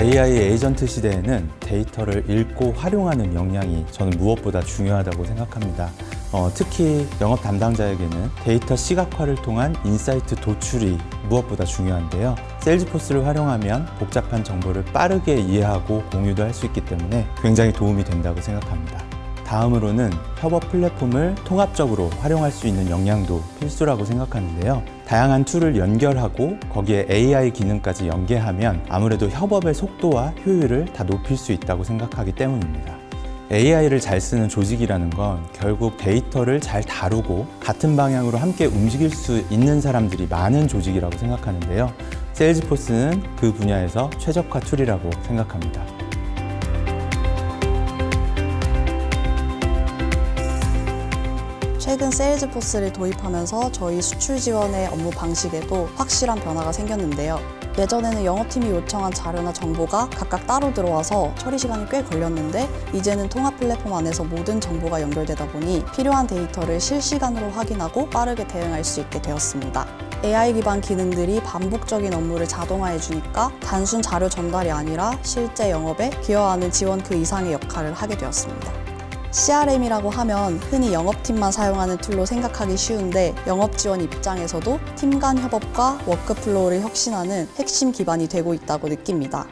AI 에이전트 시대에는 데이터를 읽고 활용하는 역량이 저는 무엇보다 중요하다고 생각합니다. 어, 특히 영업 담당자에게는 데이터 시각화를 통한 인사이트 도출이 무엇보다 중요한데요. 세일즈포스를 활용하면 복잡한 정보를 빠르게 이해하고 공유도 할 수 있기 때문에 굉장히 도움이 된다고 생각합니다. 다음으로는 협업 플랫폼을 통합적으로 활용할 수 있는 역량도 필수라고 생각하는데요. 다양한 툴을 연결하고 거기에 AI 기능까지 연계하면 아무래도 협업의 속도와 효율을 다 높일 수 있다고 생각하기 때문입니다. AI를 잘 쓰는 조직이라는 건 결국 데이터를 잘 다루고 같은 방향으로 함께 움직일 수 있는 사람들이 많은 조직이라고 생각하는데요. 세일즈포스는 그 분야에서 최적화 툴이라고 생각합니다. 최근 세일즈포스를 도입하면서 저희 수출 지원의 업무 방식에도 확실한 변화가 생겼는데요. 예전에는 영업팀이 요청한 자료나 정보가 각각 따로 들어와서 처리 시간이 꽤 걸렸는데 이제는 통합 플랫폼 안에서 모든 정보가 연결되다 보니 필요한 데이터를 실시간으로 확인하고 빠르게 대응할 수 있게 되었습니다. AI 기반 기능들이 반복적인 업무를 자동화해 주니까 단순 자료 전달이 아니라 실제 영업에 기여하는 지원 그 이상의 역할을 하게 되었습니다. CRM이라고 하면 흔히 영업팀만 사용하는 툴로 생각하기 쉬운데 영업 지원 입장에서도 팀 간 협업과 워크플로우를 혁신하는 핵심 기반이 되고 있다고 느낍니다.